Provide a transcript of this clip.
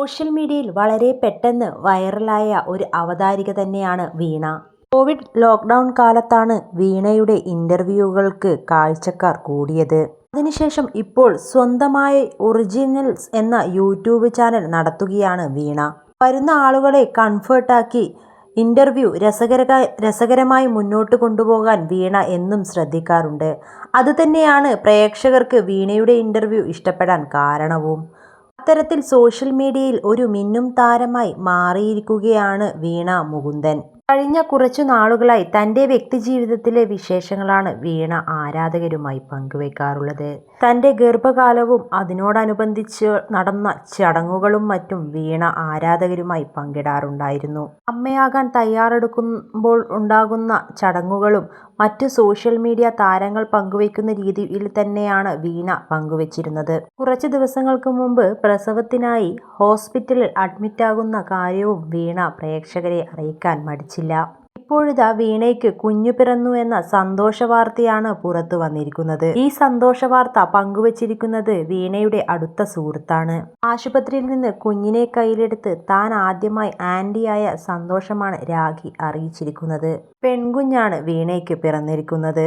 Social മീഡിയയിൽ വളരെ പെട്ടെന്ന് വൈറലായ ഒരു അവതാരിക തന്നെയാണ് വീണ. കോവിഡ് ലോക്ക്ഡൗൺ കാലത്താണ് വീണയുടെ ഇന്റർവ്യൂകൾക്ക് കാഴ്ചക്കാർ കൂടിയത്. അതിനുശേഷം ഇപ്പോൾ സ്വന്തമായി ഒറിജിനൽസ് എന്ന യൂട്യൂബ് ചാനൽ നടത്തുകയാണ് വീണ. വരുന്ന ആളുകളെ കംഫർട്ടാക്കി ഇന്റർവ്യൂ രസകരമായി മുന്നോട്ട് കൊണ്ടുപോകാൻ വീണ എന്നും ശ്രദ്ധിക്കാറുണ്ട്. അതുതന്നെയാണ് പ്രേക്ഷകർക്ക് വീണയുടെ ഇന്റർവ്യൂ ഇഷ്ടപ്പെടാൻ കാരണവും. അത്തരത്തിൽ സോഷ്യൽ മീഡിയയിൽ ഒരു മിന്നും താരമായി മാറിയിരിക്കുകയാണ് വീണ മുകുന്ദൻ. കഴിഞ്ഞ കുറച്ചു നാളുകളായി തന്റെ വ്യക്തിജീവിതത്തിലെ വിശേഷങ്ങളാണ് വീണ ആരാധകരുമായി പങ്കുവെക്കാറുള്ളത്. തന്റെ ഗർഭകാലവും അതിനോടനുബന്ധിച്ച് നടന്ന ചടങ്ങുകളും മറ്റും വീണ ആരാധകരുമായി പങ്കിടാറുണ്ടായിരുന്നു. അമ്മയാകാൻ തയ്യാറെടുക്കുമ്പോൾ ഉണ്ടാകുന്ന ചടങ്ങുകളും മറ്റും സോഷ്യൽ മീഡിയ താരങ്ങൾ പങ്കുവയ്ക്കുന്ന രീതിയിൽ തന്നെയാണ് വീണ പങ്കുവച്ചിരുന്നത് കുറച്ച് ദിവസങ്ങൾക്ക് മുമ്പ് പ്രസവത്തിനായി ഹോസ്പിറ്റലിൽ അഡ്മിറ്റാകുന്ന കാര്യവും വീണ പ്രേക്ഷകരെ അറിയിക്കാൻ മടിച്ചില്ല. ഇപ്പോഴിതാ വീണയ്ക്ക് കുഞ്ഞു പിറന്നു എന്ന സന്തോഷ വാർത്തയാണ് പുറത്തു വന്നിരിക്കുന്നത്. ഈ സന്തോഷ വാർത്ത പങ്കുവച്ചിരിക്കുന്നത് വീണയുടെ അടുത്ത സുഹൃത്താണ്. ആശുപത്രിയിൽ നിന്ന് കുഞ്ഞിനെ കയ്യിലെടുത്ത് താൻ ആദ്യമായി ആന്റിയായ സന്തോഷമാണ് രാഖി അറിയിച്ചിരിക്കുന്നത്. പെൺകുഞ്ഞാണ് വീണയ്ക്ക് പിറന്നിരിക്കുന്നത്.